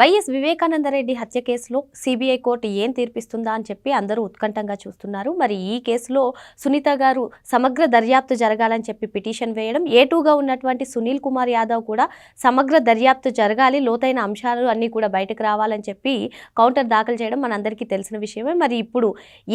YS Vivekananda Reddy హత్య కేసులో CBI court ఏం తీర్పిస్తుందా అని చెప్పి అందరూ ఉత్కంఠంగా చూస్తున్నారు. మరి ఈ కేసులో సునీత గారు సమగ్ర దర్యాప్తు జరగాలని చెప్పి పిటిషన్ వేయడం ఏటూగా ఉన్నటువంటి సునీల్ కుమార్ యాదవ్ కూడా సమగ్ర దర్యాప్తు జరగాలి లోతైన అంశాలు అన్నీ కూడా బయటకు రావాలని చెప్పి కౌంటర్ దాఖలు చేయడం మనందరికీ తెలిసిన విషయమే. మరి ఇప్పుడు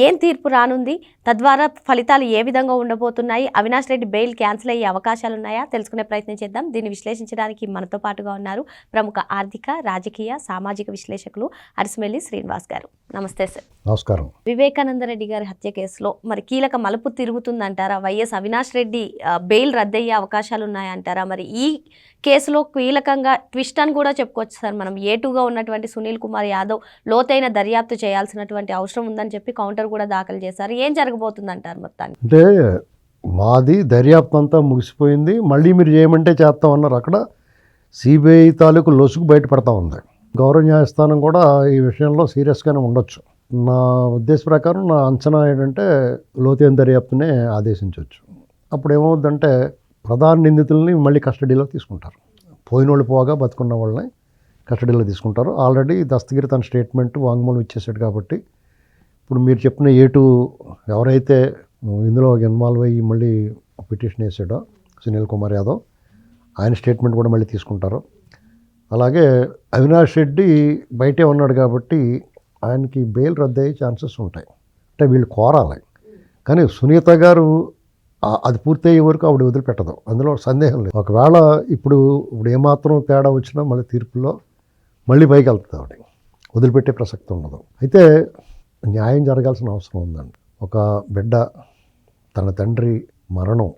ఏం తీర్పు రానుంది? తద్వారా ఫలితాలు ఏ విధంగా ఉండబోతున్నాయి? అవినాష్ రెడ్డి బెయిల్ క్యాన్సిల్ అయ్యే అవకాశాలు ఉన్నాయా తెలుసుకునే ప్రయత్నం చేద్దాం. దీన్ని విశ్లేషించడానికి మనతో పాటుగా ఉన్నారు ప్రముఖ ఆర్థిక రాజకీయ సామాజిక విశ్లేషకులు అరిసిమెల్లి శ్రీనివాస్ గారు. నమస్తే సార్. నమస్కారం. వివేకానంద రెడ్డి గారి హత్య కేసులో మరి కీలక మలుపు తిరుగుతుందంటారా? వైఎస్ అవినాష్ రెడ్డి బెయిల్ రద్దయ్యే అవకాశాలు ఉన్నాయంటారా మరి ఈ కేసులో కీలకంగా ట్విస్ట్ అని కూడా చెప్పుకోవచ్చు సార్ మనం. ఏటుగా ఉన్నటువంటి సునీల్ కుమార్ యాదవ్ లోతైన దర్యాప్తు చేయాల్సినటువంటి అవసరం ఉందని చెప్పి కౌంటర్ కూడా దాఖలు చేశారు. ఏం జరగబోతుందంటారు మొత్తానికి? అంటే మాది దర్యాప్తు అంతా ముగిసిపోయింది. మళ్ళీ మీరు చేయమంటే చేస్తామన్నారు. అక్కడ సిబిఐ తాలూకు లొసుగు బయటపడతా ఉంది. గౌరవ న్యాయస్థానం కూడా ఈ విషయంలో సీరియస్గానే ఉండొచ్చు. నా ఉద్దేశ ప్రకారం నా అంచనా ఏంటంటే లోతైన దర్యాప్తునే ఆదేశించవచ్చు అప్పుడు ఏమవుద్దంటే ప్రధాన నిందితుల్ని మళ్ళీ కస్టడీలో తీసుకుంటారు. పోయిన వాళ్ళు పోగా బతుకున్న వాళ్ళని కస్టడీలో తీసుకుంటారు. ఆల్రెడీ దస్తగిరి తన స్టేట్మెంట్ వాంగ్మూలం ఇచ్చేసాడు కాబట్టి ఇప్పుడు మీరు చెప్పిన ఏటు ఎవరైతే ఇందులో ఇన్వాల్వ్ అయ్యి మళ్ళీ పిటిషన్ వేసాడో సునీల్ కుమార్ యాదవ్ ఆయన స్టేట్మెంట్ కూడా మళ్ళీ తీసుకుంటారు. అలాగే అవినాష్ రెడ్డి బయటే ఉన్నాడు కాబట్టి ఆయనకి బెయిల్ రద్దయ్యే ఛాన్సెస్ ఉంటాయి. అంటే వీళ్ళు కోరాలి. కానీ సునీత గారు అది పూర్తయ్యే వరకు ఆవిడ వదిలిపెట్టదు. అందులో సందేహం లేదు. ఒకవేళ ఇప్పుడు ఇప్పుడు ఏమాత్రం తేడా వచ్చినా మళ్ళీ తీర్పులో మళ్ళీ పైకి వెళ్తుంది ఆవిడ. వదిలిపెట్టే ప్రసక్తి ఉండదు. అయితే న్యాయం జరగాల్సిన అవసరం ఉందండి. ఒక బిడ్డ తన తండ్రి మరణం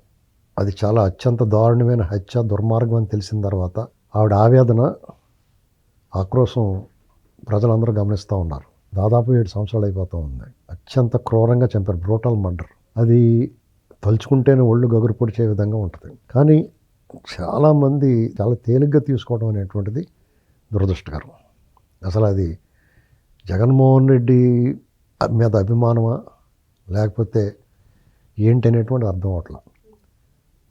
అది చాలా అత్యంత దారుణమైన హత్య దుర్మార్గం అని తెలిసిన తర్వాత ఆవిడ ఆవేదన ఆక్రోశం ప్రజలందరూ గమనిస్తూ ఉన్నారు. దాదాపు ఏడు సంవత్సరాలు అయిపోతూ ఉంది. అత్యంత క్రూరంగా చంపారు. Brutal murder. అది తలుచుకుంటేనే ఒళ్ళు గగురు పొడిచే విధంగా ఉంటుంది. కానీ చాలామంది చాలా తేలిగ్గా తీసుకోవడం అనేటువంటిది దురదృష్టకరం. అసలు అది జగన్మోహన్ రెడ్డి మీద అభిమానమా? లేకపోతే ఏంటి అనేటువంటి అర్థం అవట్ల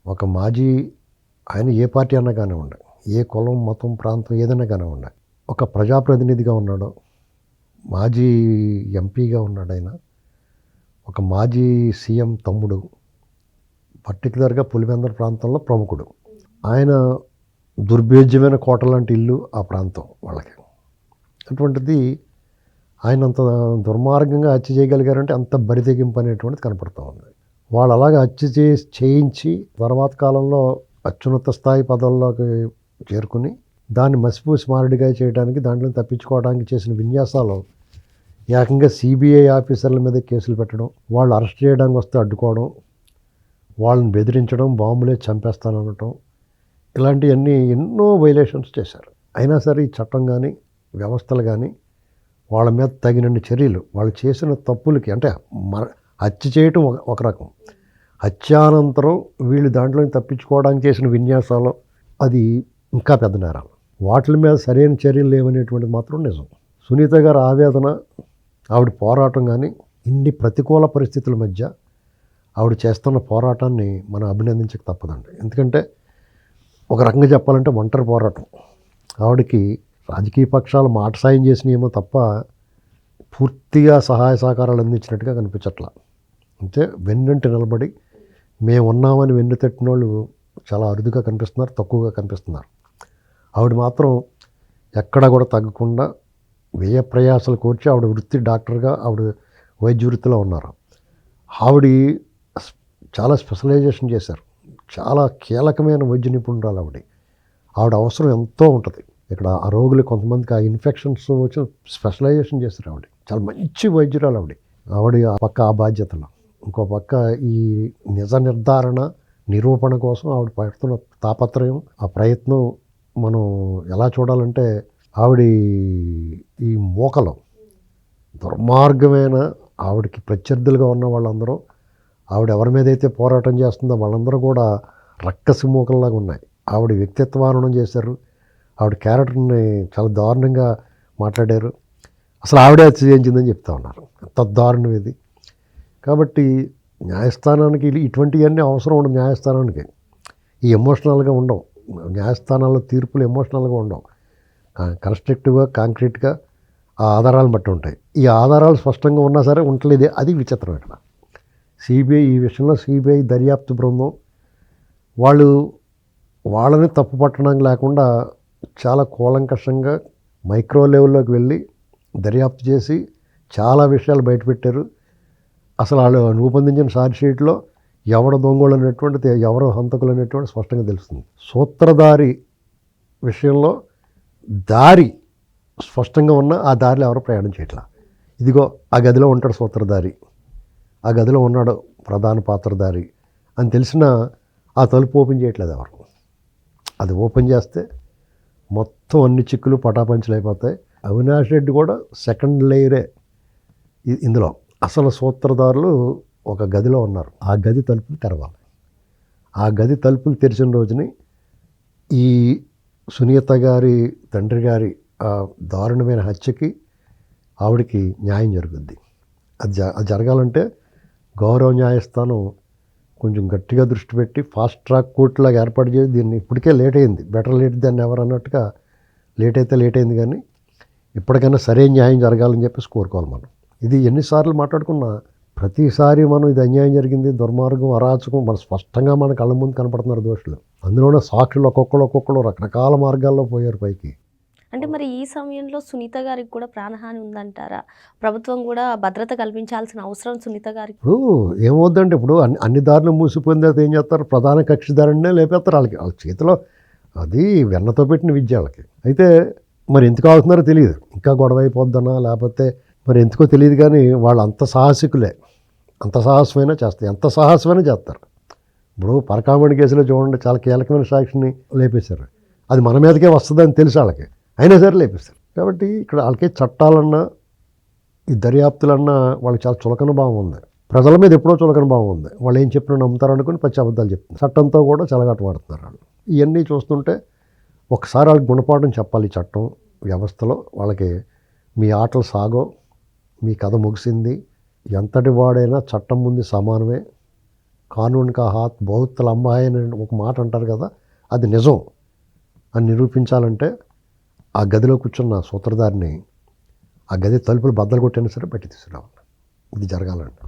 ఒక మాజీ ఆయన ఏ పార్టీ అన్నా కానివ్వండి ఏ కులం మతం ప్రాంతం ఏదైనా కానివ్వండి ఒక ప్రజాప్రతినిధిగా ఉన్నాడు మాజీ ఎంపీగా ఉన్నాడు ఆయన. ఒక మాజీ సీఎం తమ్ముడు పర్టికులర్గా పులివెందర ప్రాంతంలో ప్రముఖుడు. ఆయన దుర్భేద్యమైన కోట లాంటి ఇల్లు ఆ ప్రాంతం వాళ్ళకి. అటువంటిది ఆయన అంత దుర్మార్గంగా హత్య చేయగలిగారంటే అంత బరితెగింపు అనేటువంటిది కనపడుతూ ఉంది. వాళ్ళు అలాగే హత్య చే చేయించి తర్వాత కాలంలో అత్యున్నత స్థాయి పదవుల్లోకి చేరుకుని దాన్ని మసిపూసి మారుడిగా చేయడానికి దాంట్లో తప్పించుకోవడానికి చేసిన విన్యాసాలు ఏకంగా సిబిఐ ఆఫీసర్ల మీద కేసులు పెట్టడం వాళ్ళు అరెస్ట్ చేయడానికి వస్తే అడ్డుకోవడం వాళ్ళని బెదిరించడం బాంబులే చంపేస్తాననటం ఇలాంటివన్నీ ఎన్నో వైలేషన్స్ చేశారు. అయినా సరే ఈ చట్టం కానీ వ్యవస్థలు కానీ వాళ్ళ మీద తగినన్ని చర్యలు వాళ్ళు చేసిన తప్పులకి అంటే మర హత్య చేయటం ఒక ఒక రకం. హత్యానంతరం వీళ్ళు దాంట్లో తప్పించుకోవడానికి చేసిన విన్యాసాలు అది ఇంకా పెద్ద నేరాలు. వాటి మీద సరైన చర్యలు లేవనేటువంటిది మాత్రం నిజం. సునీత గారి ఆవేదన ఆవిడ పోరాటం కానీ ఇన్ని ప్రతికూల పరిస్థితుల మధ్య ఆవిడ చేస్తున్న పోరాటాన్ని మనం అభినందించక తప్పదండి. ఎందుకంటే ఒక రకంగా చెప్పాలంటే ఒంటరి పోరాటం. ఆవిడకి రాజకీయ పక్షాలు మాట సాయం చేసినాయేమో తప్ప పూర్తిగా సహాయ సహకారాలు అందించినట్టుగా కనిపించట్లా. అంటే వెన్నంటి నిలబడి మేము ఉన్నామని వెన్ను తట్టిన వాళ్ళు చాలా అరుదుగా కనిపిస్తున్నారు తక్కువగా కనిపిస్తున్నారు. ఆవిడ మాత్రం ఎక్కడ కూడా తగ్గకుండా వ్యయ ప్రయాసాలు కోర్చి ఆవిడ వృత్తి డాక్టర్గా ఆవిడ వైద్య వృత్తిలో ఉన్నారు. ఆవిడ చాలా స్పెషలైజేషన్ చేశారు. చాలా కీలకమైన వైద్య నిపుణురాలు ఆవిడ. ఆవిడ అవసరం ఎంతో ఉంటుంది. ఇక్కడ ఆ రోగులు కొంతమందికి ఆ ఇన్ఫెక్షన్స్ వచ్చి స్పెషలైజేషన్ చేశారు ఆవిడ. చాలా మంచి వైద్యురాలు ఆవిడ. ఆవిడ ఆ పక్క ఆ బాధ్యతలు. ఇంకో పక్క ఈ నిజ నిర్ధారణ నిరూపణ కోసం ఆవిడ పడుతున్న తాపత్రయం ఆ ప్రయత్నం మనం ఎలా చూడాలంటే ఆవిడ ఈ మోకలు దుర్మార్గమైన ఆవిడకి ప్రత్యర్థులుగా ఉన్న వాళ్ళందరూ ఆవిడ ఎవరి మీద అయితే పోరాటం చేస్తుందో వాళ్ళందరూ కూడా రక్కసి మోకల్లాగా ఉన్నాయి. ఆవిడ వ్యక్తిత్వారణం చేశారు. ఆవిడ క్యారెక్టర్ని చాలా దారుణంగా మాట్లాడారు. అసలు ఆవిడే హత్య చేయించిందని చెప్తా ఉన్నారు. ఎంత దారుణం ఇది. కాబట్టి న్యాయస్థానానికి ఇటువంటివన్నీ అవసరం ఉండదు. న్యాయస్థానానికి ఈ ఎమోషనల్గా ఉండవు. న్యాయస్థానాల్లో తీర్పులు ఎమోషనల్గా ఉండవు. కన్స్ట్రక్టివ్గా కాంక్రీట్గా ఆ ఆధారాలు బట్టి ఉంటాయి. ఈ ఆధారాలు స్పష్టంగా ఉన్నా సరే ఉండలేదే అది విచిత్రం ఇక్కడ సిబిఐ ఈ విషయంలో సిబిఐ దర్యాప్తు బృందం. వాళ్ళు వాళ్ళని తప్పు పట్టడం లేకుండా చాలా కూలంకషంగా మైక్రో లెవెల్లోకి వెళ్ళి దర్యాప్తు చేసి చాలా విషయాలు బయటపెట్టారు. అసలు వాళ్ళు రూపొందించిన షార్ట్ షీట్లో ఎవడ దొంగలు అనేటువంటిది ఎవరు హంతకులు అనేటువంటి స్పష్టంగా తెలుస్తుంది. సూత్రధారి విషయంలో దారి స్పష్టంగా ఉన్న ఆ దారిలో ఎవరు ప్రయాణం చేయట్లా. ఇదిగో ఆ గదిలో ఉంటాడు సూత్రధారి. ఆ గదిలో ఉన్నాడు ప్రధాన పాత్రధారి అని తెలిసిన ఆ తలుపు ఓపెన్ చేయట్లేదు ఎవరు. అది ఓపెన్ చేస్తే మొత్తం అన్ని చిక్కులు పటాపంచలు అయిపోతాయి. అవినాష్ రెడ్డి కూడా సెకండ్ లేయరే. ఇందులో అసలు సూత్రధారులు ఒక గదిలో ఉన్నారు. ఆ గది తలుపులు తెరవాలి. ఆ గది తలుపులు తెరిచిన రోజుని ఈ సునీత గారి తండ్రి గారి ఆ దారుణమైన హత్యకి ఆవిడకి న్యాయం జరుగుద్ది. అది జ అది జరగాలంటే గౌరవ న్యాయస్థానం కొంచెం గట్టిగా దృష్టి పెట్టి ఫాస్ట్ ట్రాక్ కోర్టులాగా ఏర్పాటు చేసి దీన్ని ఇప్పటికే లేట్ అయింది. బెటర్ లేట్ దాన్ని ఎవరు అన్నట్టుగా లేట్ అయితే లేట్ అయింది కానీ ఇప్పటికైనా సరైన న్యాయం జరగాలని చెప్పేసి కోరుకోవాలి మనం. ఇది ఎన్నిసార్లు మాట్లాడుకున్నా ప్రతిసారి మనం ఇది అన్యాయం జరిగింది దుర్మార్గం అరాచకం మన స్పష్టంగా మన కళ్ళ ముందు కనపడుతున్నారు దోషులు. అందులోనే సాక్షులు ఒక్కొక్కరు ఒక్కొక్కరు రకరకాల మార్గాల్లో పోయారు పైకి. అంటే మరి ఈ సమయంలో సునీత గారికి కూడా ప్రాణహాని ఉందంటారా? ప్రభుత్వం కూడా భద్రత కల్పించాల్సిన అవసరం సునీత గారికి. ఇప్పుడు ఏమవుద్దంటే ఇప్పుడు అన్ని అన్ని దారులు తర్వాత ఏం చేస్తారు? ప్రధాన కక్షిదారుడినే లేపేస్తారు వాళ్ళకి. వాళ్ళ చేతిలో అది వెన్నతో పెట్టిన విద్య వాళ్ళకి. అయితే మరి ఎందుకు అవుతున్నారో తెలియదు. ఇంకా గొడవ అయిపోద్దనా? లేకపోతే మరి ఎందుకో తెలియదు కానీ వాళ్ళు అంత సాహసికులే. అంత సాహసమైనా చేస్తారు ఎంత సాహసమైనా చేస్తారు. ఇప్పుడు పరకామణి కేసులో చూడండి చాలా కీలకమైన సాక్షిని లేపేశారు. అది మన మీదకే వస్తుందని తెలుసు వాళ్ళకి. అయినా సరే లేపిస్తారు కాబట్టి ఇక్కడ వాళ్ళకి చట్టాలన్నా ఈ దర్యాప్తులన్నా వాళ్ళకి చాలా చులకన భావం ఉంది. ప్రజల మీద ఎప్పుడో చులకన భావం ఉంది. వాళ్ళు ఏం చెప్పినా నమ్ముతారు అనుకుని పచ్చి అబద్ధాలు చెప్తున్నారు. చట్టంతో కూడా చెలగాటు వాడుతున్నారు వాళ్ళు. ఇవన్నీ చూస్తుంటే ఒకసారి వాళ్ళకి గుణపాఠం చెప్పాలి చట్టం వ్యవస్థలో. వాళ్ళకి మీ ఆటలు సాగో మీ కథ ముగిసింది. ఎంతటి వాడైనా చట్టం ముందు సమానమే. కానూన్ కా హాత్ బౌద్ధుల అమ్మాయి అని ఒక మాట అంటారు కదా అది నిజం అని నిరూపించాలంటే ఆ గదిలో కూర్చున్న సూత్రధారిని ఆ గది తలుపులు బద్దలు కొట్టినా సరే బయట తీసుకురావాలి. ఇది జరగాలండి.